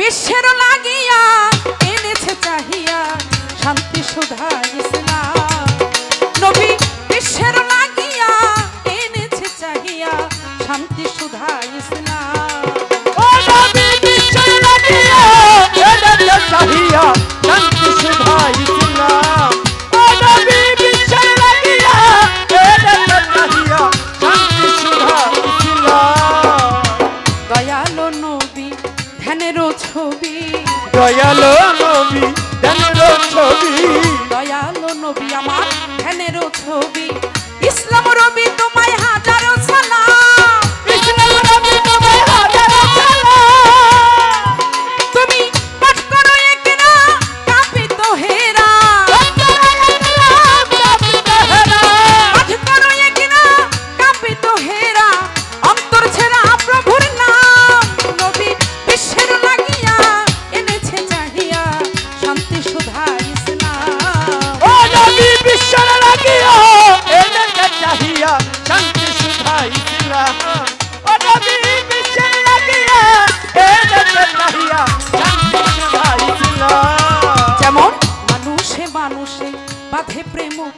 বিশ্বের লাগিয়া এনেছে চাহিয়া শান্তি সুধাই দয়ালো নবী দয়ালো নবী।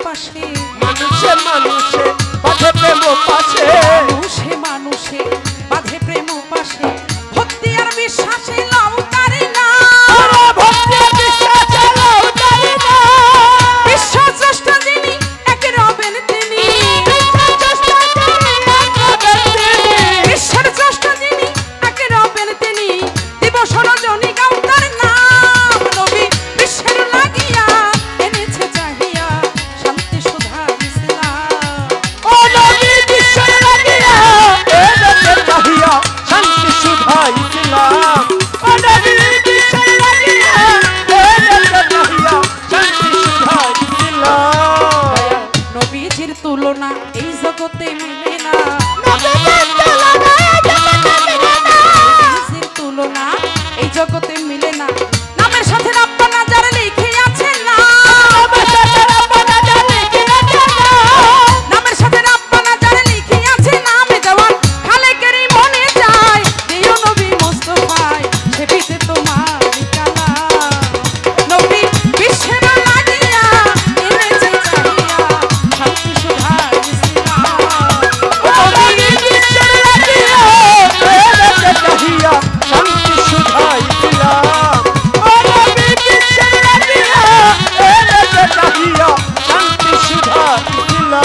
পাশে। মানুষে মানুষে পথে প্রেম পাশে। তুলনা এই সুধা দিলা